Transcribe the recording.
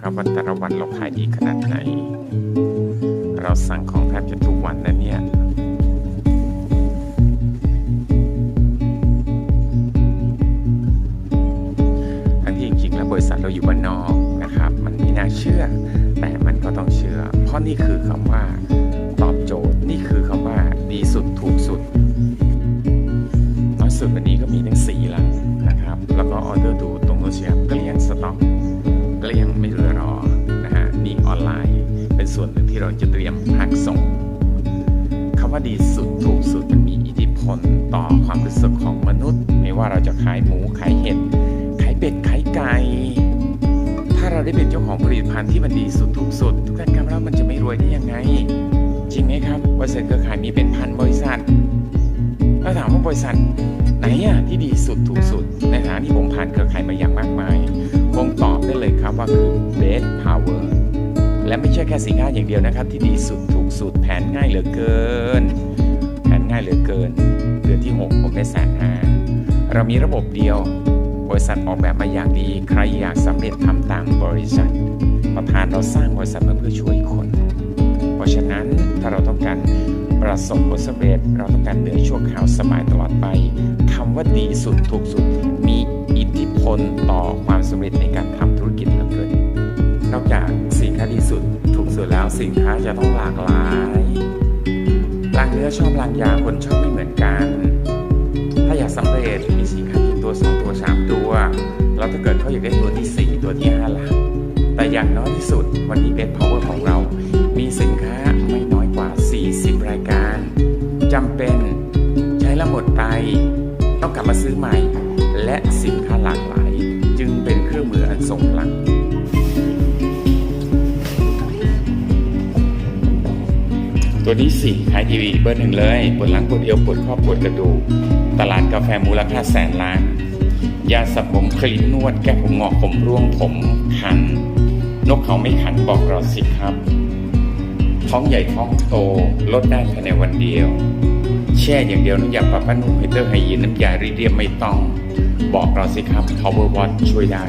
ครับว่าแต่ละวันเราขายดีขนาดไหน เราสั่งของแทบจะทุกวันนะเนี่ยทั้งที่จริงๆแล้วบริษัทเราอยู่บ้านนอกนะครับ มันไม่น่าเชื่อ แต่มันก็ต้องเชื่อ เพราะนี่คือคำว่าตอบโจทย์ นี่คือคำว่าดีสุดถูกสุดน้อยสุดวันนี้ ส่วนหนึ่งที่เราจะเตรียมแพ็กส่งคำว่าดีสุดถูกสุดมันมีอิทธิพลต่อความรู้สึกของมนุษย์ ไม่ว่าเราจะขายหมูขายเห็ดขายเป็ดขายไก่ถ้าเราได้เป็นเจ้าของผลิตภัณฑ์ที่มันดีสุดถูกสุดทุกท่านครับแล้วมันจะไม่รวยได้ยังไง จริงไหมครับบริษัทเครือข่ายมีเป็นพันบริษัทถ้าถามว่าบริษัทไหนอะที่ดีสุดถูกสุด ในฐานะที่ผมผ่านเครือข่ายมาอย่างมากมาย คงตอบได้เลยครับว่าคือ และไม่ใช่แค่สินค้าอย่างเดียวนะครับ ที่ดีสุดถูกสุดแผนง่ายเหลือเกิน แผนง่ายเหลือเกินเดือนที่ 6 ผมได้แสนห้าเรามีระบบเดียว บริษัทออกแบบมาอย่างดี ใครอยากสำเร็จทำตามบริษัท ประธานเราสร้างบริษัทมาเพื่อช่วยคน เพราะฉะนั้นถ้าเราต้องการประสบผลสำเร็จเราต้องการเหนือชั่วคราวสบายตลอดไปคำว่าดีสุดถูกสุด มีอิทธิพลต่อความสำเร็จในการทำ จากสินค้าดีสุดถูกสุดแล้วสินค้าจะต้องหลากหลายรางเนื้อชอบรางยาคนชอบไม่เหมือนกัน ถ้าอยากสำเร็จมีสินค้าที่ตัวสองตัวสามตัวแล้วถ้าเกิดเขาอยากได้ตัวที่สี่ตัวที่ห้าล่ะแต่อย่างน้อยที่สุดวันนี้เบสพาวเวอร์ของเรา มีสินค้าไม่น้อยกว่า 40 รายการจำเป็นใช้แล้วหมดไป ต้องกลับมาซื้อใหม่ และสินค้าหลากหลาย ตัวนี้สี่ขายทีวีเบอร์หนึ่งเลยปวดหลังปวดเอวปวดข้อปวดกระดูกตลาดกาแฟมูลค่าแสนล้าน ยาสระผมคลีนนวดแก้ผมงอกผมร่วงผมคัน นกเขาไม่ขันบอกเราสิครับ ท้องใหญ่ท้องโตลดได้ภายในวันเดียว แช่อย่างเดียวน้ำยาปรับผ้านุ่มไฮเตอร์ไฮยีนน้ำยารีเดียมไม่ต้อง บอกเราสิครับ Power Watt ช่วยได้